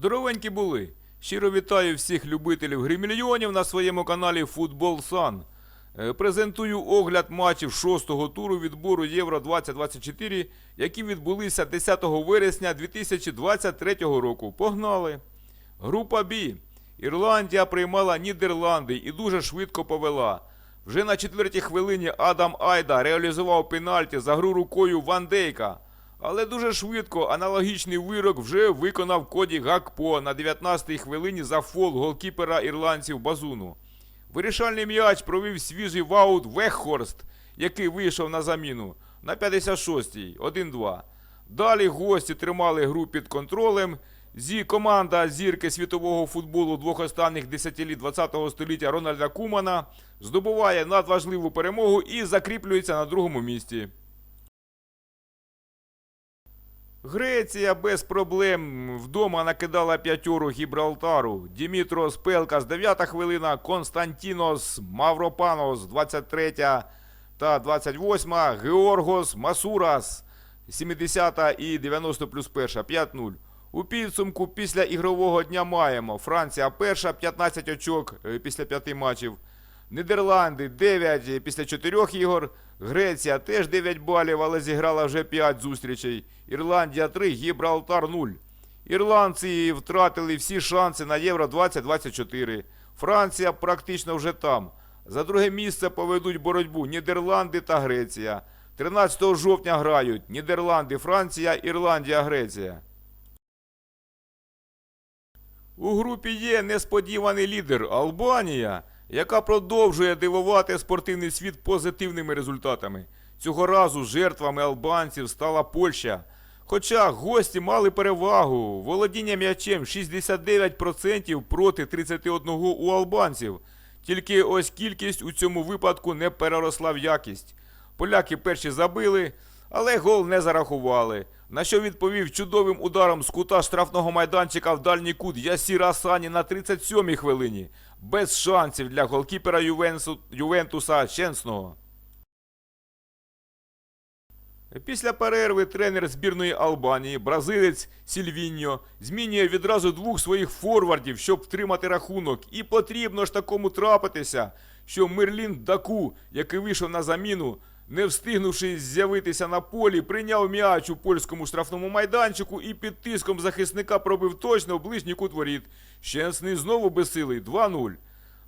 Здоровенькі були. Щиро вітаю всіх любителів гримільйонів на своєму каналі Футбол Сан. Е, Презентую огляд матчів шостого туру відбору Євро 2024, які відбулися 10 вересня 2023 року. Погнали! Група Б. Ірландія приймала Нідерланди і дуже швидко повела. Вже на четвертій хвилині Адам Айда реалізував пенальті за гру рукою Ван Дейка. Але дуже швидко аналогічний вирок вже виконав Коді Гакпо на 19-й хвилині за фол голкіпера ірландців Базуну. Вирішальний м'яч провів свіжий ваут Веххорст, який вийшов на заміну на 56-й 1-2. Далі гості тримали гру під контролем. Зі команда зірки світового футболу двох останніх десятиліть 20-го століття Рональда Кумана здобуває надважливу перемогу і закріплюється на другому місці. Греція без проблем вдома накидала п'ятьору Гібралтару. Дімітрос Пелкас 9 хвилина, Константінос Мавропанос 23 та 28, Георгос Масурас 70 і 90 плюс 1, 5-0. У підсумку після ігрового дня маємо Франція перша, 15 очок е, після 5 матчів. Нідерланди 9 після 4 ігор. Греція теж 9 балів, але зіграла вже 5 зустрічей. Ірландія 3, Гібралтар 0. Ірландці втратили всі шанси на Євро 2024. Франція практично вже там. За друге місце поведуть боротьбу Нідерланди та Греція. 13 жовтня грають Нідерланди, Франція, Ірландія, Греція. У групі є несподіваний лідер Албанія, яка продовжує дивувати спортивний світ позитивними результатами. Цього разу жертвами албанців стала Польща. Хоча гості мали перевагу, володіння м'ячем 69% проти 31% у албанців. Тільки ось кількість у цьому випадку не переросла в якість. Поляки перші забили, але гол не зарахували. На що відповів чудовим ударом з кута штрафного майданчика в дальній кут Ясір Асані на 37-й хвилині. Без шансів для голкіпера Ювенсу... Ювентуса Чесного. Після перерви тренер збірної Албанії, бразилець Сільвіньо, змінює відразу двох своїх форвардів, щоб втримати рахунок. І потрібно ж такому трапитися, що Мерлін Даку, який вийшов на заміну, не встигнувши з'явитися на полі, прийняв м'яч у польському штрафному майданчику і під тиском захисника пробив точно в ближній кут воріт. Щесний знову безсилий 2-0.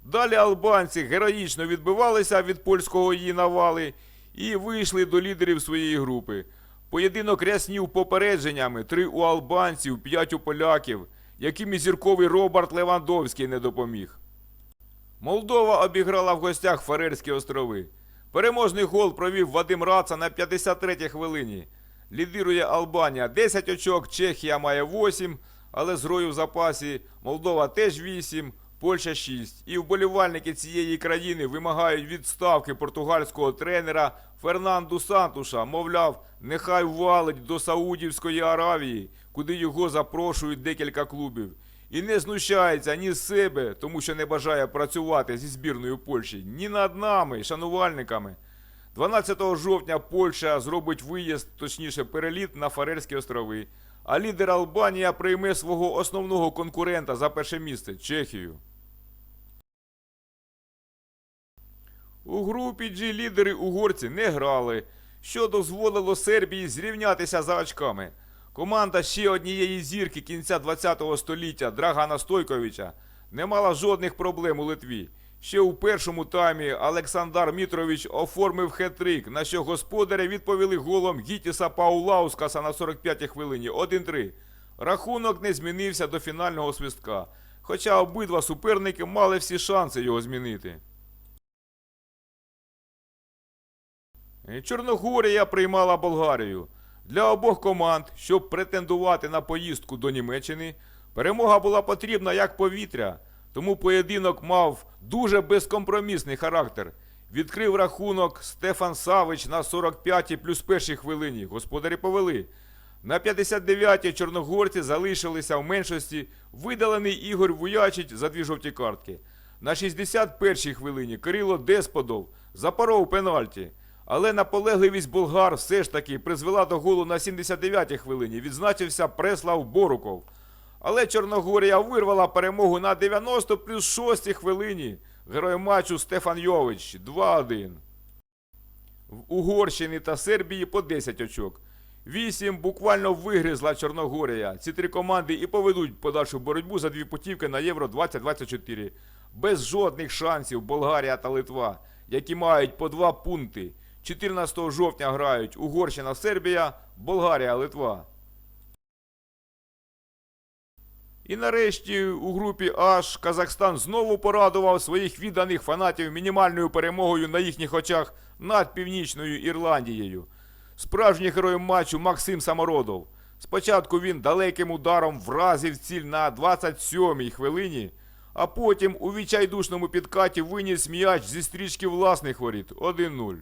Далі албанці героїчно відбивалися від польського її навали і вийшли до лідерів своєї групи. Поєдинок ряснів попередженнями: три у албанців, п'ять у поляків, яким і зірковий Роберт Левандовський не допоміг. Молдова обіграла в гостях Фарерські острови. Переможний гол провів Вадим Раца на 53-й хвилині. Лідирує Албанія 10 очок, Чехія має 8, але з грою в запасі Молдова теж 8, Польща 6. І вболівальники цієї країни вимагають відставки португальського тренера Фернанду Сантуша. Мовляв, нехай валить до Саудівської Аравії, куди його запрошують декілька клубів. І не знущається ні з себе, тому що не бажає працювати зі збірною Польщі, ні над нами, шанувальниками. 12 жовтня Польща зробить виїзд, точніше переліт на Фарерські острови. А лідер Албанія прийме свого основного конкурента за перше місце Чехію. У групі G лідери угорці не грали, що дозволило Сербії зрівнятися за очками. Команда ще однієї зірки кінця 20-го століття Драгана Стойковича не мала жодних проблем у Литві. Ще у першому таймі Олександр Мітрович оформив хет-трик, на що господарі відповіли голом Гітіса Паулаускаса на 45-й хвилині 1-3. Рахунок не змінився до фінального свистка, хоча обидва суперники мали всі шанси його змінити. Чорногорія приймала Болгарію. Для обох команд, щоб претендувати на поїздку до Німеччини, перемога була потрібна як повітря, тому поєдинок мав дуже безкомпромісний характер. Відкрив рахунок Стефан Савич на 45-й плюс першій хвилині. Господарі повели. На 59-й чорногорці залишилися в меншості видалений Ігор Вуячич за дві жовті картки. На 61-й хвилині Кирило Десподов запоров пенальті. Але наполегливість болгар все ж таки призвела до голу на 79-й хвилині. Відзначився Преслав Боруков. Але Чорногорія вирвала перемогу на 90 плюс 6 хвилині. Герой матчу Стефан Йович 2-1. В Угорщині та Сербії по 10 очок. 8 буквально вигризла Чорногорія. Ці три команди і поведуть подальшу боротьбу за дві путівки на Євро 2024. Без жодних шансів Болгарія та Литва, які мають по 2 пункти. 14 жовтня грають Угорщина, Сербія, Болгарія, Литва. І нарешті у групі H Казахстан знову порадував своїх відданих фанатів мінімальною перемогою на їхніх очах над Північною Ірландією. Справжній герой матчу Максим Самородов. Спочатку він далеким ударом вразив ціль на 27-й хвилині, а потім у відчайдушному підкаті виніс м'яч зі стрічки власних воріт 1-0.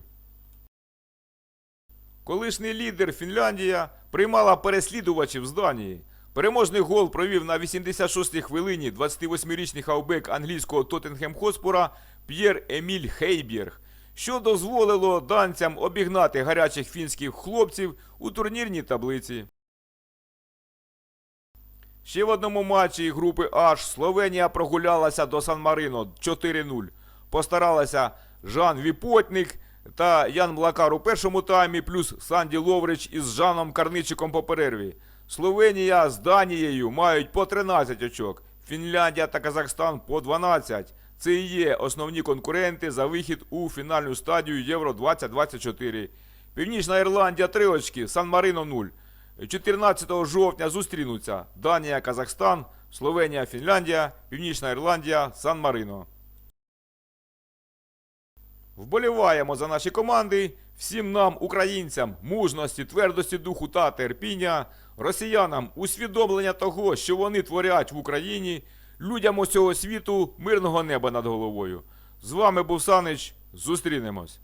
Колишній лідер Фінляндія приймала переслідувачів з Данії. Переможний гол провів на 86-й хвилині 28-річний хавбек англійського Тоттенхем Хоспора П'єр Еміль Хейбєрг, що дозволило данцям обігнати гарячих фінських хлопців у турнірній таблиці. Ще в одному матчі групи H Словенія прогулялася до Сан-Марино 4-0. Постаралася Жан Віпотник та Ян Млакар у першому таймі, плюс Санді Ловрич із Жаном Карничиком по перерві. Словенія з Данією мають по 13 очок, Фінляндія та Казахстан по 12. Це і є основні конкуренти за вихід у фінальну стадію Євро 2024. Північна Ірландія 3 очки, Сан-Марино 0. 14 жовтня зустрінуться Данія, Казахстан, Словенія, Фінляндія, Північна Ірландія, Сан-Марино. Вболіваємо за наші команди. Всім нам, українцям, мужності, твердості духу та терпіння, росіянам усвідомлення того, що вони творять в Україні, людям усього світу мирного неба над головою. З вами був Санич. Зустрінемось.